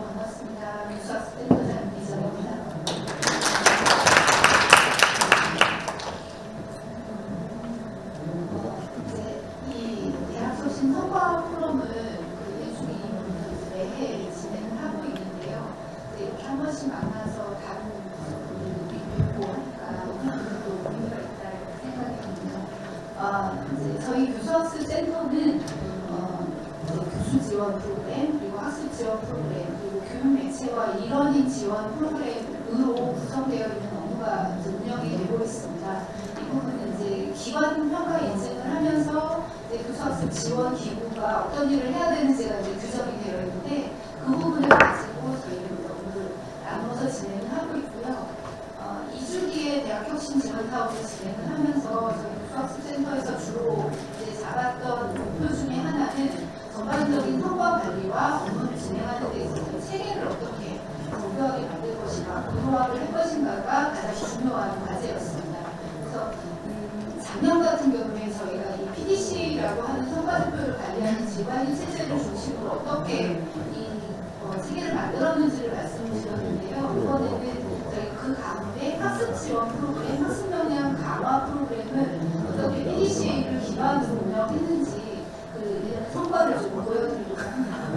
반갑습니다. 유수학 센터장님 이정입니다. 이제 이 대학소신 성과 포럼을 그 일주일 매해 진행하고 있는데요. 이제 한 번씩 만나서 다른 분들이 듣고 하니까 또 의미가 있다 생각이 듭니다. 저희 유수학습 센터는 교수 지원 프로그램 그리고 학습 지원 프로그램 젊은 매체와 일원인 지원 프로그램으로 구성되어 있는 업무가 운영이 되고 있습니다. 이 부분은 이제 기관 평가 인증을 하면서 이제 교수학습 지원 기구가 어떤 일을 해야 되는지가 이제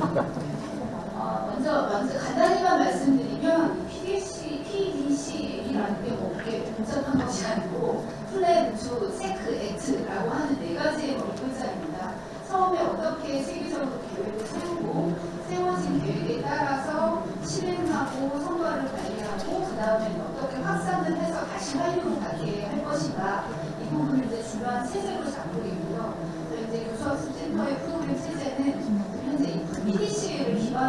어, 먼저, 먼저 간단히만 말씀드리면 PDC, PDC라는 게 뭐 어떻게 복잡한 것이 아니고 플랜, 주, 세크, 액트라고 하는 네 가지의 원문자입니다. 처음에 어떻게 세계적으로 계획을 세우고 세워진 계획에 따라서 실행하고 성과를 관리하고 그 다음에 어떻게 확산을 해서 다시 활용을 받게 할 것인가 이 부분을 이제 중요한 체제로 잡고 있고요. 저희 이제 교수학습 센터의 프로그램 체제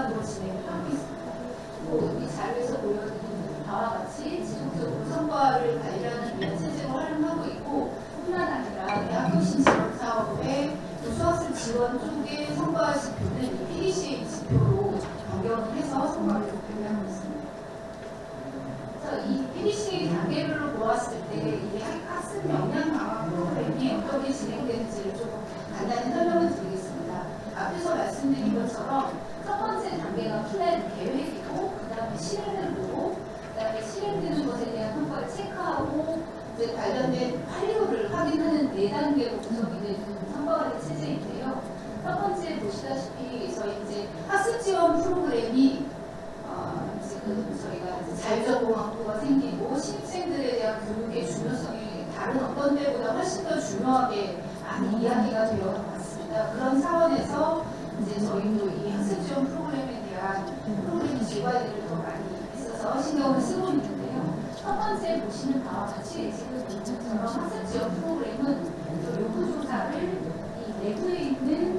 공간으로 진행하고 있습니다. 모든 이 자료에서 보여드린 바와 같이 지속적으로 성과를 발견하는 위한 체제로 활용하고 있고 뿐만 아니라 대학교신 지원 사업의 수학생 지원 쪽에 성과 지표는 PDCA 지표로 변경을 해서 성과를 발견하고 있습니다. 그래서 이 PDCA 단계별로 보았을 때 기다려 왔습니다. 그런 차원에서 이제 저희도 이 학습 지원 프로그램에 대한 프로그램 지원을 더 많이 있어서 신경을 쓰고 있는데요. 첫 번째 보시는 바와 같이 지금 전처럼 학습 지원 프로그램은 요구 조사를 내부에 있는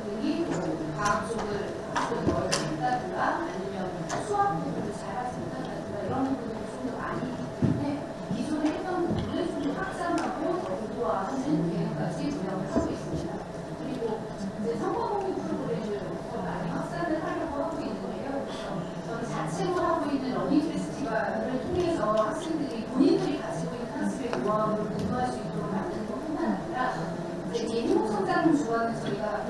선생님이 과학 쪽을 좀 넓힌다든가 아니면 수학 부분을 잘하지 못한다든가 이런 부분이 좀 더 많이 있기 때문에 기존에 했던 부분을 좀 확산하고 더 유도화하는 계획까지 운영을 하고 있습니다. 그리고 이제 선거공유 프로그램을 더 많이 확산을 하려고 하고 있는데요. 그래서 저는 자체로 하고 있는 러닝 페스티벌을 통해서 학생들이 본인들이 가지고 있는 학습의 노하우를 공부할 수 있도록 만드는 것뿐만 아니라 이제 행복성장 주안는 저희가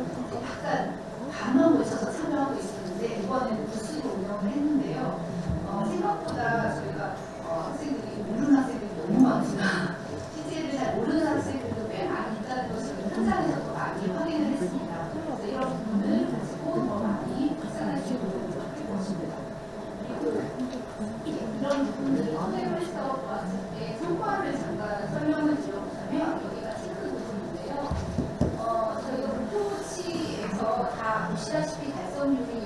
잠깐 밤하고 있어서 참여하고 있었는데 이번에는 부스로 운영을 했는데요. 어, 생각보다 저희 아시다시피 달성률이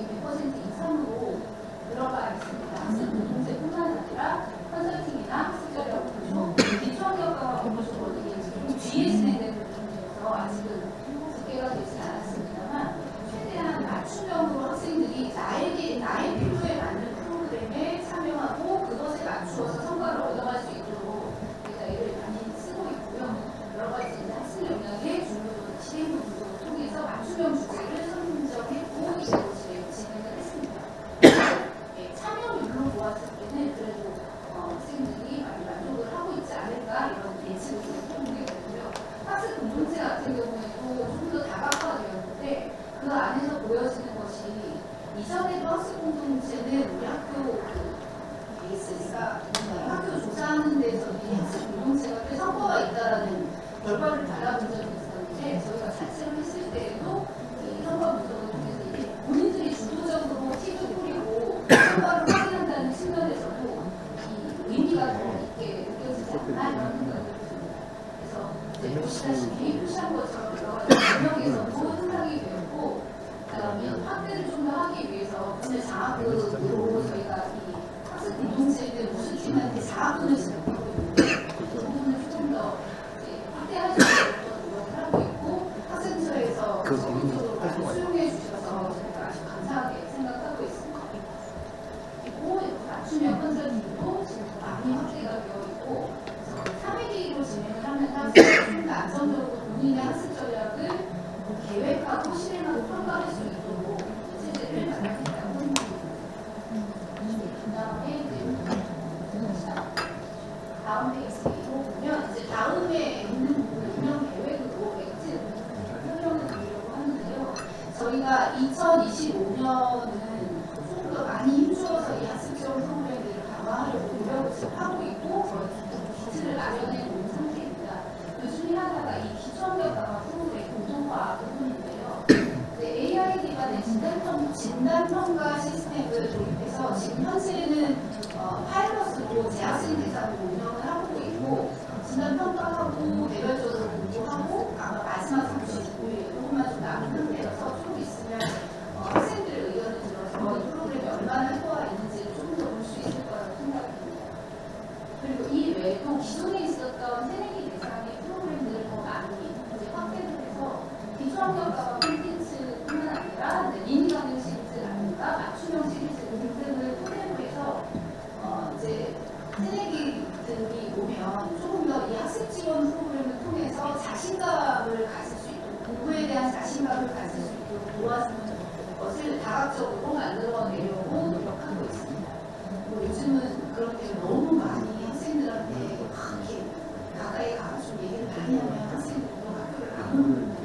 그 고민을 할수 있어요. 수용해 주셔서 감사하게 생각하고 있습니다. 맞춤형 컨설팅도 지금 많이 확대가 되어 있고 3회기로 진행을 하면서 좀더 안정적으로 본인의 학습 전략을 계획하고 실행하고 평가할 수 있는 저희가 2025년은 조금 더 많이 힘주어서 이 학습지원 프로그램들을 강화하려고 노력을 하고 있고 저희 기틀을 마련해 놓은 상태입니다. 그 중에 하나가 이 기초학력 강화 프로그램 공통화 부분인데요. AI 기반의 진단평, 진단평가 시스템을 도입해서 지금 현재는 어, 파일럿으로 재학생들 관심각을 가질 수 있도록 모아서 것을 다각적으로 만들어내려고 노력하고 있습니다. 뭐 요즘은 그런 게 너무 많이 학생들한테 그렇게 가까이 가서 얘기를 많이 하면 학생들도 학교를 안 오는